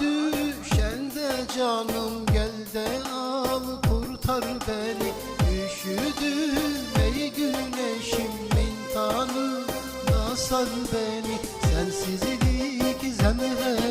düşen de canım gel de al kurtar beni. Üşüdüm ey güneşim mintanı da sar beni Sensizlik zemherimi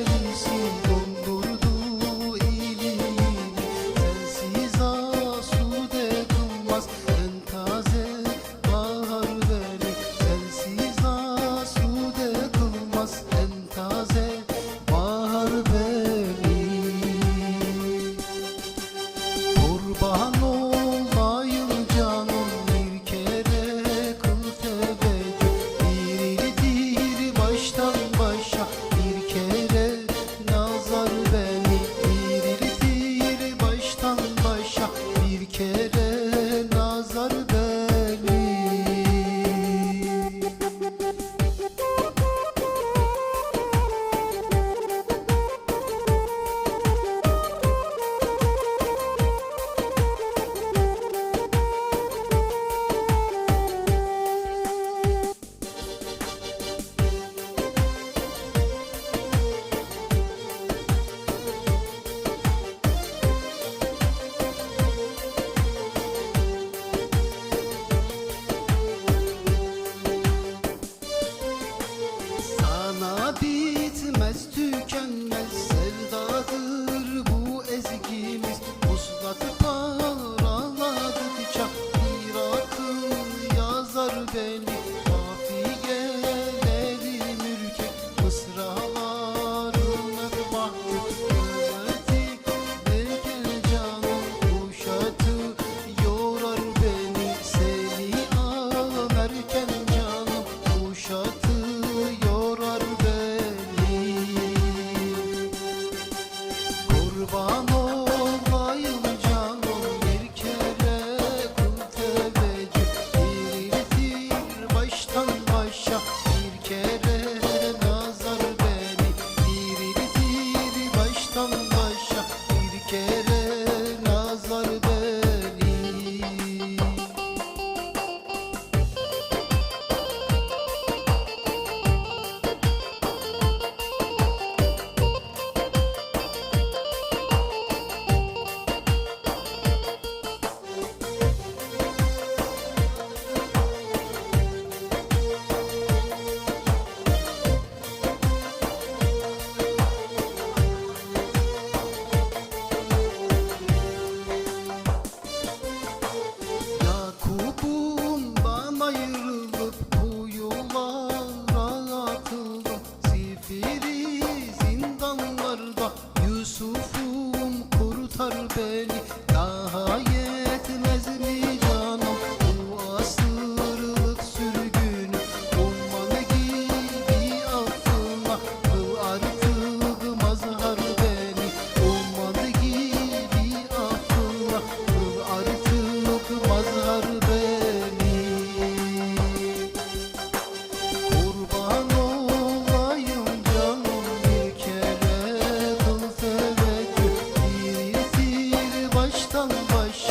Uzatıp al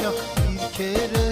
aşk bir kere